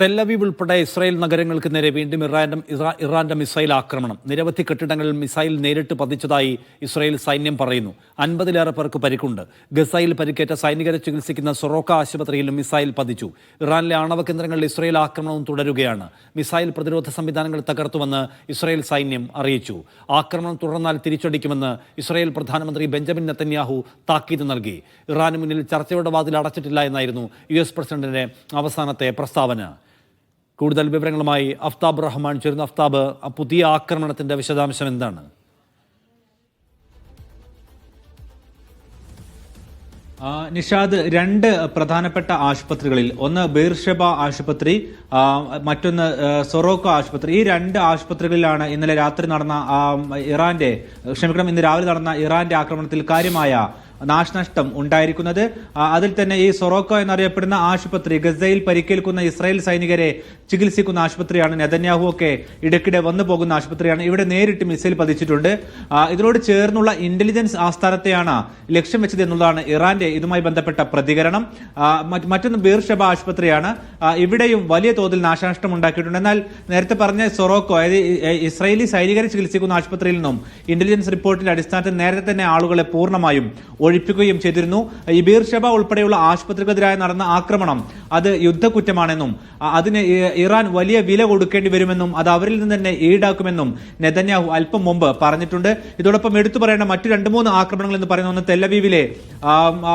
തെല്ലവീവ് ഉൾപ്പെടെ ഇസ്രായേൽ നഗരങ്ങൾക്ക് നേരെ വീണ്ടും ഇറാന്റെ ഇറാ- ഇറാന്റെ മിസൈൽ ആക്രമണം. നിരവധി കെട്ടിടങ്ങളിൽ മിസൈൽ നേരിട്ട് പതിച്ചതായി ഇസ്രായേൽ സൈന്യം പറയുന്നു. അൻപതിലേറെ പേർക്ക് പരിക്കുണ്ട്. ഗസയിൽ പരിക്കേറ്റ സൈനികരെ ചികിത്സിക്കുന്ന സൊറോക്ക ആശുപത്രിയിലും മിസൈൽ പതിച്ചു. ഇറാനിലെ ആണവ കേന്ദ്രങ്ങളിൽ ഇസ്രായേൽ ആക്രമണവും തുടരുകയാണ്. മിസൈൽ പ്രതിരോധ സംവിധാനങ്ങൾ തകർത്തുവെന്ന് ഇസ്രായേൽ സൈന്യം അറിയിച്ചു. ആക്രമണം തുടർന്നാൽ തിരിച്ചടിക്കുമെന്ന് ഇസ്രായേൽ പ്രധാനമന്ത്രി ബെഞ്ചമിൻ നെത്തന്യാഹു താക്കീത് നൽകി. ഇറാന് മുന്നിൽ ചർച്ചയുടെ വാതിൽ അടച്ചിട്ടില്ല എന്നായിരുന്നു യു എസ് പ്രസിഡന്റിന്റെ അവസാനത്തെ പ്രസ്താവന. കൂടുതൽ വിവരങ്ങളുമായി അഫ്താബ് റഹ്മാൻ. ചേരുന്ന അഫ്താബ് ആ പുതിയ ആക്രമണത്തിന്റെ വിശദാംശം എന്താണ്? നിഷാദ് രണ്ട് പ്രധാനപ്പെട്ട ആശുപത്രികളിൽ ഒന്ന് ബീർഷബ ആശുപത്രി മറ്റൊന്ന് സൊറോക്ക ആശുപത്രി. ഈ രണ്ട് ആശുപത്രികളിലാണ് ഇന്നലെ രാത്രി നടന്ന ഇറാന്റെ ക്ഷമിക്കണം ഇന്ന് രാവിലെ നടന്ന ഇറാന്റെ ആക്രമണത്തിൽ കാര്യമായ നാശനഷ്ടം ഉണ്ടായിരിക്കുന്നത്. അതിൽ തന്നെ ഈ സൊറോക്കോ എന്നറിയപ്പെടുന്ന ആശുപത്രി ഗസയിൽ പരിക്കേൽക്കുന്ന ഇസ്രായേൽ സൈനികരെ ചികിത്സിക്കുന്ന ആശുപത്രിയാണ് നെതന്യാഹു ഒക്കെ. ഇടയ്ക്കിടെ വന്നു പോകുന്ന ആശുപത്രിയാണ് ഇവിടെ നേരിട്ട് മിസൈൽ പതിച്ചിട്ടുണ്ട്. ഇതിനോട് ചേർന്നുള്ള ഇന്റലിജൻസ് ആസ്ഥാനത്തെയാണ് ലക്ഷ്യം വെച്ചത് എന്നുള്ളതാണ് ഇറാന്റെ ഇതുമായി ബന്ധപ്പെട്ട പ്രതികരണം. മറ്റൊന്ന് ബീർഷബ ആശുപത്രിയാണ്. ഇവിടെയും വലിയ തോതിൽ നാശനഷ്ടം ഉണ്ടാക്കിയിട്ടുണ്ട്. എന്നാൽ നേരത്തെ പറഞ്ഞ സൊറോക്കോ അതായത് ഇസ്രായേലി സൈനികരെ ചികിത്സിക്കുന്ന ആശുപത്രിയിൽ നിന്നും ഇന്റലിജൻസ് റിപ്പോർട്ടിന്റെ അടിസ്ഥാനത്തിൽ നേരത്തെ തന്നെ ആളുകളെ പൂർണമായും ഒഴിപ്പിക്കുകയും ചെയ്തിരുന്നു. ഈ ബീർഷബ ഉൾപ്പെടെയുള്ള ആശുപത്രിക്കെതിരായി നടന്ന ആക്രമണം അത് യുദ്ധക്കുറ്റമാണെന്നും അതിന് ഇറാൻ വലിയ വില കൊടുക്കേണ്ടി വരുമെന്നും അത് അവരിൽ നിന്ന് തന്നെ ഈടാക്കുമെന്നും നെതന്യാഹു അല്പം മുമ്പ് പറഞ്ഞിട്ടുണ്ട്. ഇതോടൊപ്പം എടുത്തു പറയേണ്ട മറ്റു രണ്ട് മൂന്ന് ആക്രമണങ്ങൾ എന്ന് പറയുന്ന ഒന്ന് തെല്ലവീവിലെ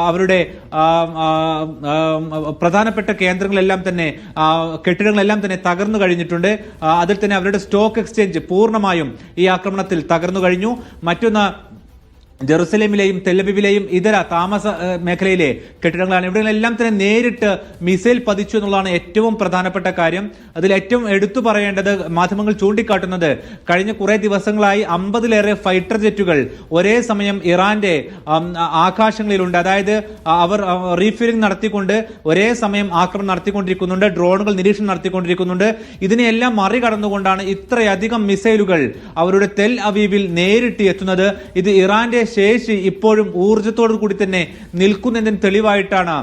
അവരുടെ പ്രധാനപ്പെട്ട കേന്ദ്രങ്ങളെല്ലാം തന്നെ കെട്ടിടങ്ങളെല്ലാം തന്നെ തകർന്നു കഴിഞ്ഞിട്ടുണ്ട്. അതിൽ തന്നെ അവരുടെ സ്റ്റോക്ക് എക്സ്ചേഞ്ച് പൂർണമായും ഈ ആക്രമണത്തിൽ തകർന്നു കഴിഞ്ഞു. മറ്റൊന്ന് ജെറുസലേമിലെയും തെല്ലബിബിലെയും ഇതര താമസ മേഖലയിലെ കെട്ടിടങ്ങളാണ്. ഇവിടെയെല്ലാം തന്നെ നേരിട്ട് മിസൈൽ പതിച്ചു എന്നുള്ളതാണ് ഏറ്റവും പ്രധാനപ്പെട്ട കാര്യം. അതിൽ ഏറ്റവും എടുത്തു പറയേണ്ടത് മാധ്യമങ്ങൾ ചൂണ്ടിക്കാട്ടുന്നത് കഴിഞ്ഞ കുറെ ദിവസങ്ങളായി അമ്പതിലേറെ ഫൈറ്റർ ജെറ്റുകൾ ഒരേ സമയം ഇറാന്റെ ആകാശങ്ങളിലുണ്ട്. അതായത് അവർ റീഫില്ലിംഗ് നടത്തിക്കൊണ്ട് ഒരേ സമയം ആക്രമണം നടത്തിക്കൊണ്ടിരിക്കുന്നുണ്ട്. ഡ്രോണുകൾ നിരീക്ഷണം നടത്തിക്കൊണ്ടിരിക്കുന്നുണ്ട്. ഇതിനെയെല്ലാം മറികടന്നുകൊണ്ടാണ് ഇത്രയധികം മിസൈലുകൾ അവരുടെ തെൽ അവീവിൽ നേരിട്ട് എത്തുന്നത്. ഇത് ഇറാന്റെ ശേഷി ഇപ്പോഴും ഊർജത്തോടു കൂടി തന്നെ നിൽക്കുന്നതിന് തെളിവായിട്ടാണ്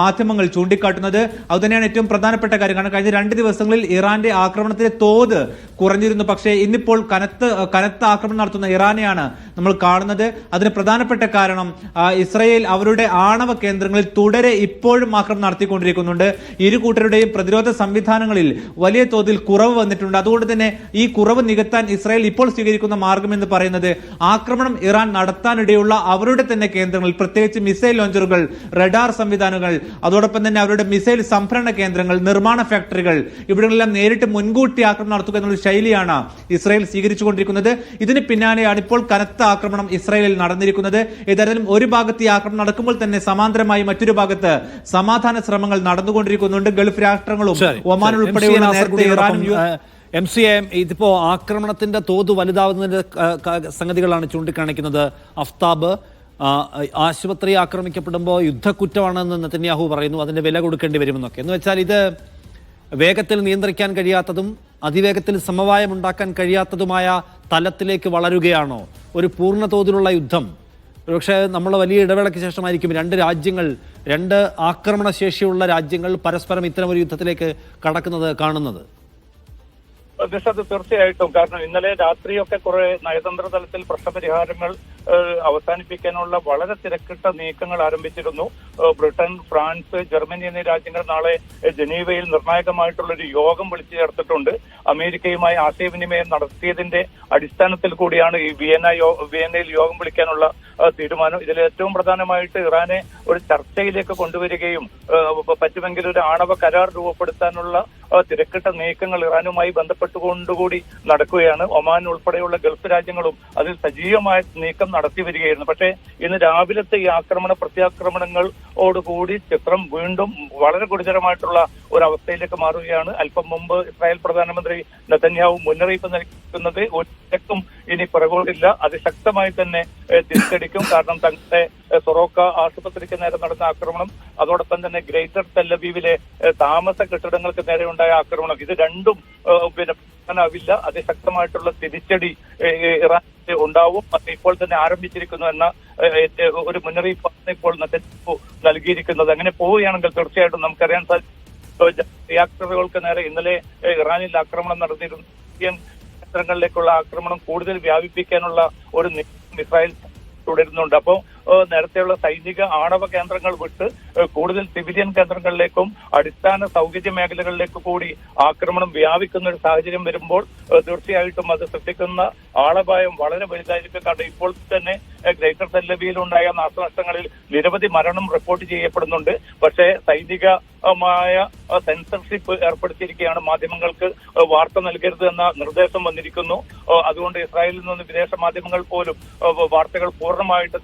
മാധ്യമങ്ങൾ ചൂണ്ടിക്കാട്ടുന്നത്. അതുതന്നെയാണ് ഏറ്റവും പ്രധാനപ്പെട്ട കാര്യം. കാരണം കഴിഞ്ഞ രണ്ട് ദിവസങ്ങളിൽ ഇറാന്റെ ആക്രമണത്തിന്റെ തോത് കുറഞ്ഞിരുന്നു. പക്ഷേ ഇന്നിപ്പോൾ കനത്ത കനത്ത ആക്രമണം നടത്തുന്ന ഇറാനെയാണ് നമ്മൾ കാണുന്നത്. അതിന് പ്രധാനപ്പെട്ട കാരണം ഇസ്രയേൽ അവരുടെ ആണവ കേന്ദ്രങ്ങളിൽ തുടരെ ഇപ്പോഴും ആക്രമണം നടത്തിക്കൊണ്ടിരിക്കുന്നുണ്ട്. ഇരു കൂട്ടരുടെയും പ്രതിരോധ സംവിധാനങ്ങളിൽ വലിയ തോതിൽ കുറവ് വന്നിട്ടുണ്ട്. അതുകൊണ്ട് തന്നെ ഈ കുറവ് നികത്താൻ ഇസ്രായേൽ ഇപ്പോൾ സ്വീകരിക്കുന്ന മാർഗം എന്ന് പറയുന്നത് ആക്രമണം ഇറാൻ നടത്താനിടയുള്ള അവരുടെ തന്നെ കേന്ദ്രങ്ങളിൽ പ്രത്യേകിച്ച് മിസൈൽ ലോഞ്ചറുകൾ റഡാർ സംവിധാനങ്ങൾ അതോടൊപ്പം തന്നെ അവരുടെ മിസൈൽ സംഭരണ കേന്ദ്രങ്ങൾ നിർമ്മാണ ഫാക്ടറികൾ ഇവിടെയെല്ലാം നേരിട്ട് മുൻകൂട്ടി ആക്രമണം നടത്തുക എന്നുള്ള ശൈലിയാണ് ഇസ്രായേൽ സ്വീകരിച്ചുകൊണ്ടിരിക്കുന്നത്. ഇതിന് പിന്നാലെയാണ് ഇപ്പോൾ കനത്ത ആക്രമണം ഇസ്രായേലിൽ നടന്നിരിക്കുന്നത്. ഏതായാലും ഒരു ഭാഗത്ത് ഈ ആക്രമണം നടക്കുമ്പോൾ തന്നെ സമാന്തരമായി മറ്റൊരു ഭാഗത്ത് സമാധാന ശ്രമങ്ങൾ നടന്നുകൊണ്ടിരിക്കുന്നുണ്ട്. ഗൾഫ് രാഷ്ട്രങ്ങളും ഒമാൻ ഉൾപ്പെടെയുള്ള നേരത്തെ ഇറാനും എം സി എ ഇതിപ്പോ ആക്രമണത്തിന്റെ തോത് ക- സംഗതികളാണ് ചൂണ്ടിക്കാണിക്കുന്നത്. അഫ്താബ് ആശുപത്രി ആക്രമിക്കപ്പെടുമ്പോൾ യുദ്ധക്കുറ്റമാണെന്ന് നെതന്യാഹു പറയുന്നു. അതിന്റെ വില കൊടുക്കേണ്ടി വരുമെന്നൊക്കെ. എന്ന് വെച്ചാൽ ഇത് വേഗത്തിൽ നിയന്ത്രിക്കാൻ കഴിയാത്തതും അതിവേഗത്തിൽ സമവായം ഉണ്ടാക്കാൻ കഴിയാത്തതുമായ തലത്തിലേക്ക് വളരുകയാണോ? ഒരു പൂർണ തോതിലുള്ള യുദ്ധം. ഒരുപക്ഷെ നമ്മൾ വലിയ ഇടവേളയ്ക്ക് ശേഷമായിരിക്കും രണ്ട് രാജ്യങ്ങൾ രണ്ട് ആക്രമണശേഷിയുള്ള രാജ്യങ്ങൾ പരസ്പരം ഇത്തരം ഒരു യുദ്ധത്തിലേക്ക് കടക്കുന്നത് കാണുന്നത്. നിഷാദ് തീർച്ചയായിട്ടും. കാരണം ഇന്നലെ രാത്രിയൊക്കെ കുറെ നയതന്ത്ര തലത്തിൽ പ്രശ്നപരിഹാരങ്ങൾ അവസാനിപ്പിക്കാനുള്ള വളരെ തിരക്കിട്ട നീക്കങ്ങൾ ആരംഭിച്ചിരുന്നു. ബ്രിട്ടൻ ഫ്രാൻസ് ജർമ്മനി എന്നീ രാജ്യങ്ങൾ നാളെ ജനീവയിൽ നിർണായകമായിട്ടുള്ള ഒരു യോഗം വിളിച്ചു ചേർത്തിട്ടുണ്ട്. അമേരിക്കയുമായി ആശയവിനിമയം നടത്തിയതിന്റെ അടിസ്ഥാനത്തിൽ കൂടിയാണ് ഈ വിയന്ന വിയന്നയിൽ യോഗം വിളിക്കാനുള്ള തീരുമാനം. ഇതിൽ ഏറ്റവും പ്രധാനമായിട്ട് ഇറാനെ ഒരു ചർച്ചയിലേക്ക് കൊണ്ടുവരികയും പറ്റുമെങ്കിൽ ഒരു ആണവ കരാർ രൂപപ്പെടുത്താനുള്ള തിരക്കിട്ട നീക്കങ്ങൾ ഇറാനുമായി ബന്ധപ്പെട്ടുകൊണ്ടുകൂടി നടക്കുകയാണ്. ഒമാൻ ഉൾപ്പെടെയുള്ള ഗൾഫ് രാജ്യങ്ങളും അതിൽ സജീവമായ നീക്കം നടത്തി വരികയായിരുന്നു. പക്ഷേ ഇന്ന് രാവിലത്തെ ഈ ആക്രമണ പ്രത്യാക്രമണങ്ങളോടുകൂടി ചിത്രം വീണ്ടും വളരെ ഗുരുതരമായിട്ടുള്ള ഒരു അവസ്ഥയിലേക്ക് മാറുകയാണ്. അല്പം മുമ്പ് ഇസ്രായേൽ പ്രധാനമന്ത്രി നെതന്യാഹു മുന്നറിയിപ്പ് നൽകുന്നത് ഒറ്റക്കും ഇനി പിറകോടില്ല. അതിശക്തമായി തന്നെ തിരിച്ചടിക്കും. കാരണം തങ്ങളുടെ സൊറോക്ക ആശുപത്രിക്ക് നേരെ നടന്ന ആക്രമണം അതോടൊപ്പം തന്നെ ഗ്രേറ്റർ തെല്ലബീവിലെ താമസ കെട്ടിടങ്ങൾക്ക് നേരെ ഉണ്ടായ ആക്രമണം. ഇത് രണ്ടും പിന്നെ ില്ല അതിശക്തമായിട്ടുള്ള തിരിച്ചടി ഇറാൻ ഉണ്ടാവും. അത് ഇപ്പോൾ തന്നെ ആരംഭിച്ചിരിക്കുന്നു എന്ന ഒരു മുന്നറിയിപ്പാണ് ഇപ്പോൾ നെതന്യാഹു നൽകിയിരിക്കുന്നത്. അങ്ങനെ പോവുകയാണെങ്കിൽ തീർച്ചയായിട്ടും നമുക്കറിയാൻ സാധിക്കും. റിയാക്ടറുകൾക്ക് നേരെ ഇന്നലെ ഇറാനിൽ ആക്രമണം നടത്തിയിരുന്നു ഇന്ത്യൻ കേന്ദ്രങ്ങളിലേക്കുള്ള ആക്രമണം കൂടുതൽ വ്യാപിപ്പിക്കാനുള്ള ഒരു നീക്കം ഇസ്രായേൽ തുടരുന്നുണ്ട്. അപ്പോൾ നേരത്തെയുള്ള സൈനിക ആണവ കേന്ദ്രങ്ങൾ വിട്ട് കൂടുതൽ സിവിലിയൻ കേന്ദ്രങ്ങളിലേക്കും അടിസ്ഥാന സൗകര്യ മേഖലകളിലേക്ക് കൂടി ആക്രമണം വ്യാപിക്കുന്ന ഒരു സാഹചര്യം വരുമ്പോൾ തീർച്ചയായിട്ടും അത് സൃഷ്ടിക്കുന്ന ആളപായം വളരെ വലുതായിരിക്കും. കാരണം ഇപ്പോൾ തന്നെ ഗ്രേറ്റർ തെല്ലവിയിൽ ഉണ്ടായ നാശനഷ്ടങ്ങളിൽ നിരവധി മരണം റിപ്പോർട്ട് ചെയ്യപ്പെടുന്നുണ്ട്. പക്ഷേ സൈനികമായ സെൻസർഷിപ്പ് ഏർപ്പെടുത്തിയിരിക്കുകയാണ് മാധ്യമങ്ങൾക്ക് വാർത്ത നൽകരുത് എന്ന നിർദ്ദേശം വന്നിരിക്കുന്നു. അതുകൊണ്ട് ഇസ്രായേലിൽ നിന്ന് വിദേശ മാധ്യമങ്ങൾ പോലും വാർത്തകൾ പൂർണമായിട്ട്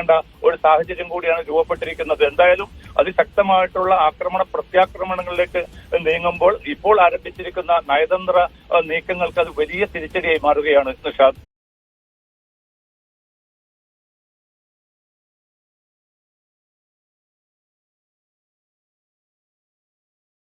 തമസ്കരിക്കേണ്ട ഒരു സാഹചര്യം കൂടിയാണ് രൂപപ്പെട്ടിരിക്കുന്നത്. എന്തായാലും അതിശക്തമായിട്ടുള്ള ആക്രമണ പ്രത്യാക്രമണങ്ങളിലേക്ക് നീങ്ങുമ്പോൾ ഇപ്പോൾ ആരംഭിച്ചിരിക്കുന്ന നയതന്ത്ര നീക്കങ്ങൾക്ക് അത് വലിയ തിരിച്ചടിയായി മാറുകയാണ്. നിഷാദ്